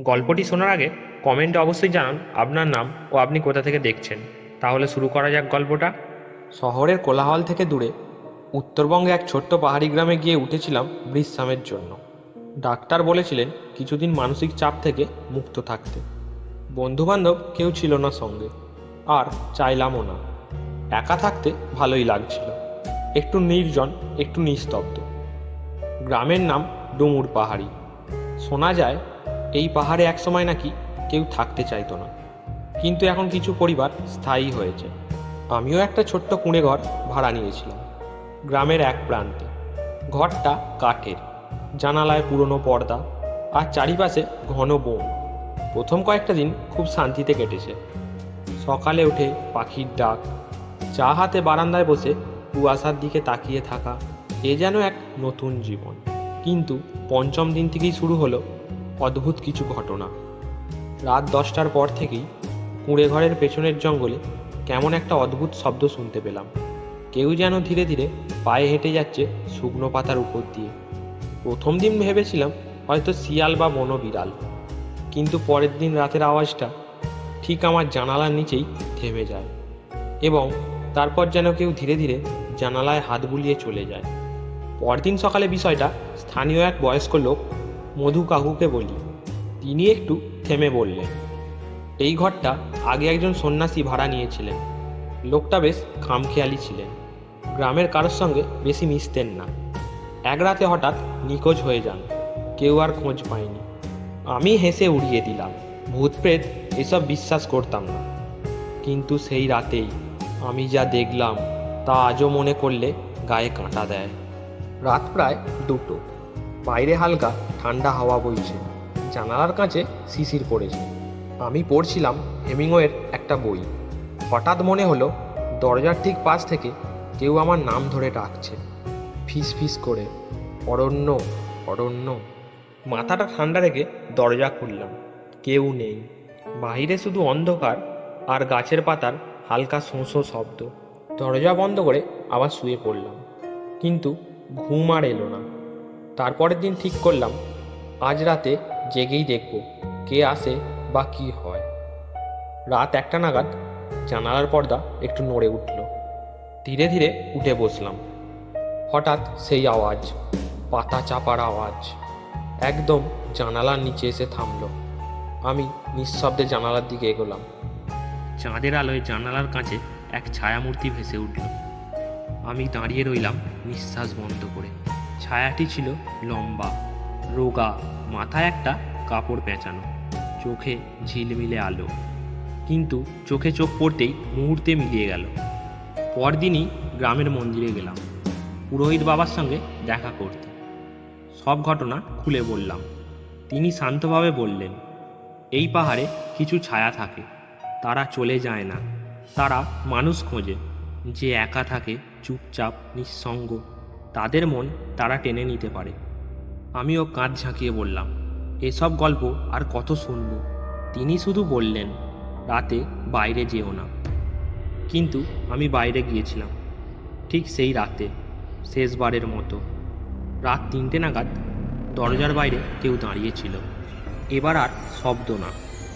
গল্পটি শোনার আগে কমেন্টে অবশ্যই জানান আপনার নাম ও আপনি কোথা থেকে দেখছেন। তাহলে শুরু করা যাক গল্পটা। শহরের কোলাহল থেকে দূরে, উত্তরবঙ্গে এক ছোট্ট পাহাড়ি গ্রামে গিয়ে উঠেছিলাম বিশ্রামের জন্য। ডাক্তার বলেছিলেন কিছুদিন মানসিক চাপ থেকে মুক্ত থাকতে। বন্ধুবান্ধব কেউ ছিল না সঙ্গে, আর চাইলামও না। একা থাকতে ভালোই লাগছিল। একটু নির্জন, একটু নিস্তব্ধ। গ্রামের নাম ডুমুর পাহাড়ি। শোনা যায় এই পাহাড়ে একসময় নাকি কেউ থাকতে চাইতো না। কিন্তু এখন কিছু পরিবার স্থায়ী হয়েছে। আমিও একটা ছোট্ট কুঁড়ে ঘর ভাড়া নিয়েছিলাম, গ্রামের এক প্রান্তে। ঘরটা কাঠের, জানালায় পুরনো পর্দা আর চারিপাশে ঘন বন। প্রথম কয়েকটা দিন খুব শান্তিতে কেটেছে। সকালে উঠে পাখির ডাক, চা হাতে বারান্দায় বসে কুয়াশার দিকে তাকিয়ে থাকা, এ যেন এক নতুন জীবন। কিন্তু পঞ্চম দিন থেকেই শুরু হলো অদ্ভুত কিছু ঘটনা। রাত দশটার পর থেকেই কুঁড়ে ঘরের পেছনের জঙ্গলে কেমন একটা অদ্ভুত শব্দ শুনতে পেলাম। কেউ যেন ধীরে ধীরে পায়ে হেঁটে যাচ্ছে শুকনো পাতার উপর দিয়ে। প্রথম দিন ভেবেছিলাম হয়তো শিয়াল বা বন বিড়াল কিন্তু পরের দিন রাতের আওয়াজটা ঠিক আমার জানালার নিচেই থেমে যায় এবং তারপর যেন কেউ ধীরে ধীরে জানালায় হাত বুলিয়ে চলে যায়। পরদিন সকালে বিষয়টা স্থানীয় এক বয়স্ক লোক মধু কাকুকে বলি। তিনি একটু থেমে বললেন, এই ঘরটা আগে একজন সন্ন্যাসী ভাড়া নিয়েছিলেন। লোকটা বেশ খামখেয়ালি ছিলেন। গ্রামের কারোর সঙ্গে বেশি মিশতেন না। এক রাতে হঠাৎ নিখোঁজ হয়ে যান। কেউ আর খোঁজ পায়নি। আমি হেসে উড়িয়ে দিলাম ভূত প্রেত এসব বিশ্বাস করতাম না। কিন্তু সেই রাতেই আমি যা দেখলাম, তা আজও মনে করলে গায়ে কাঁটা দেয়। রাত প্রায় দুটো। বাইরে হালকা ঠান্ডা হাওয়া বইছে। জানালার কাছে শিশির পড়েছে। আমি পড়ছিলাম হেমিংওয়ের একটা বই। হঠাৎ মনে হলো, দরজার ঠিক পাশ থেকে কেউ আমার নাম ধরে ডাকছে। ফিস ফিস করে, অরণ্য অরণ্য। মাথাটা ঠান্ডা রেখে দরজা খুললাম। কেউ নেই। বাইরে শুধু অন্ধকার আর গাছের পাতার হালকা শোঁশো শব্দ। দরজা বন্ধ করে আবার শুয়ে পড়লাম। কিন্তু ঘুম আর এলো না। তারপরের দিন ঠিক করলাম, আজ রাতে জেগেই দেখব কে আসে বা কি হয়। রাত একটা নাগাদ জানালার পর্দা একটু নড়ে উঠল। ধীরে ধীরে উঠে বসলাম। হঠাৎ সেই আওয়াজ, পাতা চাপার আওয়াজ, একদম জানালার নিচে এসে থামল। আমি নিঃশব্দে জানালার দিকে এগোলাম। চাঁদের আলোয় জানালার কাছে এক ছায়ামূর্তি ভেসে উঠল। আমি দাঁড়িয়ে রইলাম নিঃশ্বাস বন্ধ করে। ছায়াটি ছিল লম্বা, রোগা, মাথায় একটা কাপড় পেঁচানো, চোখে ঝিলমিলে আলো। কিন্তু চোখে চোখ পড়তেই মুহূর্তে মিলিয়ে গেল। পরদিনই গ্রামের মন্দিরে গেলাম। পুরোহিত বাবার সঙ্গে দেখা করতে। সব ঘটনা খুলে বললাম। তিনি শান্তভাবে বললেন, এই পাহাড়ে কিছু ছায়া থাকে। তারা চলে যায় না। তারা মানুষ খোঁজে। যে একা থাকে চুপচাপ, নিঃসঙ্গ। তাদের মন তারা টেনে নিতে পারে। আমিও কাঁধ ঝাঁকিয়ে বললাম, এসব গল্প আর কত শুনব? তিনি শুধু বললেন, রাতে বাইরে যেও না। কিন্তু আমি বাইরে গিয়েছিলাম, ঠিক সেই রাতে, শেষবারের মতো। রাত তিনটে নাগাদ দরজার বাইরে কেউ দাঁড়িয়েছিল এবার আর শব্দ না,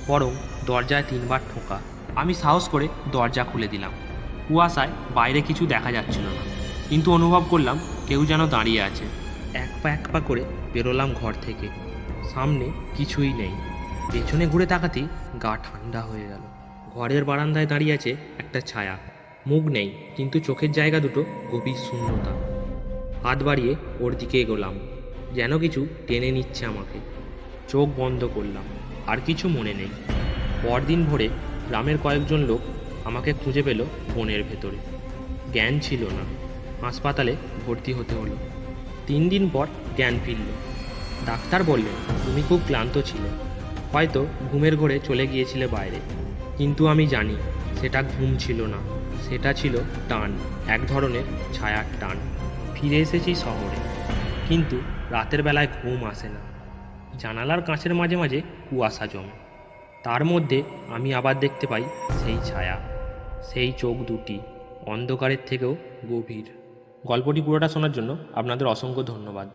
বরং দরজায় তিনবার ঠোকা। আমি সাহস করে দরজা খুলে দিলাম। কুয়াশায় বাইরে কিছু দেখা যাচ্ছিল না, কিন্তু অনুভব করলাম কেউ যেন দাঁড়িয়ে আছে। এক পা এক পা করে বেরোলাম ঘর থেকে। সামনে কিছুই নেই। পেছনে ঘুরে তাকাতেই গা ঠান্ডা হয়ে গেল। ঘরের বারান্দায় দাঁড়িয়ে আছে একটা ছায়া। মুখ নেই, কিন্তু চোখের জায়গা দুটো গভীর শূন্যতা। হাত বাড়িয়ে ওর দিকে এগোলাম। যেন কিছু টেনে নিচ্ছে আমাকে। চোখ বন্ধ করলাম। আর কিছু মনে নেই। পরদিন ভোরে গ্রামের কয়েকজন লোক আমাকে খুঁজে পেল বনের ভেতরে। জ্ঞান ছিল না। হাসপাতালে ভর্তি হতে হলো। তিন দিন পর জ্ঞান ফিরল। ডাক্তার বললেন, তুমি খুব ক্লান্ত ছিলে। হয়তো ঘুমের ঘোরে চলে গিয়েছিলে বাইরে। কিন্তু আমি জানি, সেটা ঘুম ছিল না। সেটা ছিল টান, এক ধরনের ছায়ার টান। ফিরে এসেছি শহরে। কিন্তু রাতের বেলায় ঘুম আসে না। জানালার কাঁচের মাঝে মাঝে কুয়াশা জমে। তার মধ্যে আমি আবার দেখতে পাই সেই ছায়া। সেই চোখ দুটি অন্ধকারের থেকেও গভীর। গল্পটি পুরোটা শোনার জন্য আপনাদের অসংখ্য ধন্যবাদ।